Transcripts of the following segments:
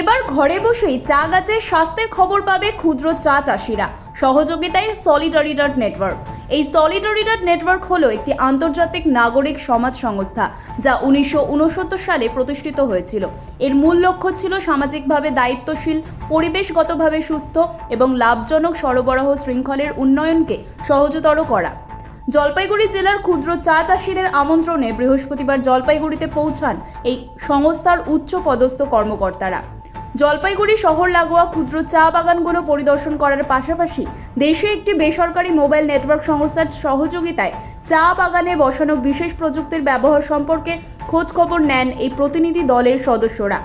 এবার ঘরে বসেই চা গাছের স্বাস্থ্যের খবর পাবে ক্ষুদ্র চা চাষিরা। সহযোগিতায় সলিডারিডট নেটওয়ার্ক এই সলিডারিডট নেটওয়ার্ক হলো একটি আন্তর্জাতিক নাগরিক সমাজ সংস্থা, যা উনিশশো উনসত্তর সালে প্রতিষ্ঠিত হয়েছিল। এর মূল লক্ষ্য ছিল সামাজিকভাবে দায়িত্বশীল, পরিবেশগতভাবে সুস্থ এবং লাভজনক সরবরাহ শৃঙ্খলের উন্নয়নকে সহজতর করা। জলপাইগুড়ি জেলার ক্ষুদ্র চা চাষিদের আমন্ত্রণে বৃহস্পতিবার জলপাইগুড়িতে পৌঁছান এই সংস্থার উচ্চ পদস্থ কর্মকর্তারা। জলপাইগুড়ি শহর লাগোয়া ক্ষুদ্র চা বাগানগুলো পরিদর্শন করার পাশাপাশি দেশে একটি বেসরকারি মোবাইল নেটওয়ার্ক সংস্থার সহযোগিতায় চা বাগানে বসানো বিশেষ প্রযুক্তির ব্যবহার সম্পর্কে খোঁজ খবর নেন এই প্রতিনিধি দলের সদস্যরা।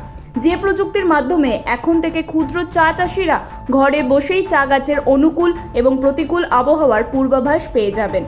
যে প্রযুক্তির মাধ্যমে এখন থেকে ক্ষুদ্র চা চাষিরা ঘরে বসেই চা গাছের অনুকূল এবং প্রতিকূল আবহাওয়ার পূর্বাভাস পেয়ে যাবেন।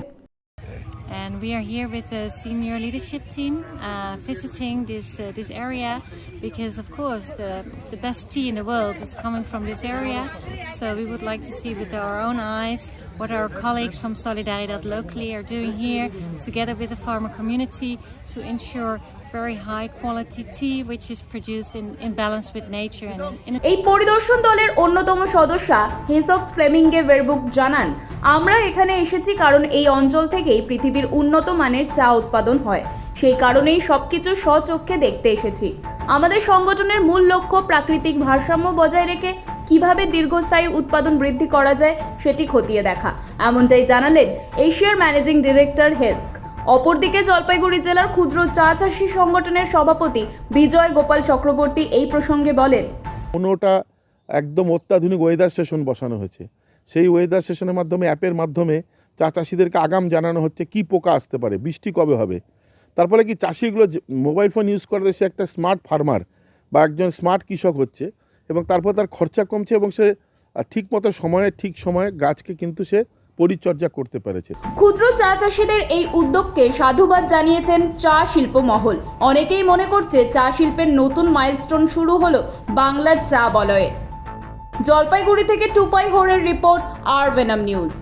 And we are here with the senior leadership team uh, visiting this uh, this area because of course the the best tea in the world is coming from this area. So we would like to see with our own eyes what our colleagues from Solidaridad locally are doing here together with the farmer community to ensure very high quality tea which is produced in, in balance with nature and in এই পরিদর্শন দলের অন্যতম সদস্যা হেসক ফ্লেমিঙ্গে ভেরবুক জানান আমরা এখানে এসেছি কারণ এই অঞ্চল থেকেই পৃথিবীর উন্নত মানের চা উৎপাদন হয়। সেই কারণেই সবকিছু স্বচক্ষে দেখতে এসেছি। আমাদের সংগঠনের মূল লক্ষ্য প্রাকৃতিক ভারসাম্য বজায় রেখে কীভাবে দীর্ঘস্থায়ী উৎপাদন বৃদ্ধি করা যায় সেটি খতিয়ে দেখা। এমনটাই জানালেন এশিয়ার ম্যানেজিং ডিরেক্টর হেস্ক অপরদিকে জলপাইগুড়ি জেলার ক্ষুদ্র চা চাষী সংগঠনের সভাপতি বিজয় গোপাল চক্রবর্তী এই প্রসঙ্গে বলেন পনেরোটা একদম অত্যাধুনিক ওয়েদার স্টেশন বসানো হয়েছে। সেই ওয়েদার স্টেশনের মাধ্যমে অ্যাপের মাধ্যমে চা চাষিদেরকে আগাম জানানো হচ্ছে কি পোকা আসতে পারে, বৃষ্টি কবে হবে। তারপরে কি চাষিগুলো মোবাইল ফোন ইউজ করে, সে একটা স্মার্ট ফার্মার বা একজন স্মার্ট কৃষক হচ্ছে এবং তারপর তার খরচা কমছে এবং সে ঠিক মতো সময়ে, ঠিক সময়ে গাছকে কিন্তু সে পরিচর্যা করতে পেরেছে। ক্ষুদ্র চা চাষিদের এই উদ্যোগকে সাধুবাদ জানিয়েছেন চা শিল্প মহল। অনেকেই মনে করছে চা শিল্পের নতুন মাইলস্টোন শুরু হলো বাংলার চা বলয়ে। জলপাইগুড়ি থেকে টুপাই হোরের রিপোর্ট, আর ভেনাম নিউজ।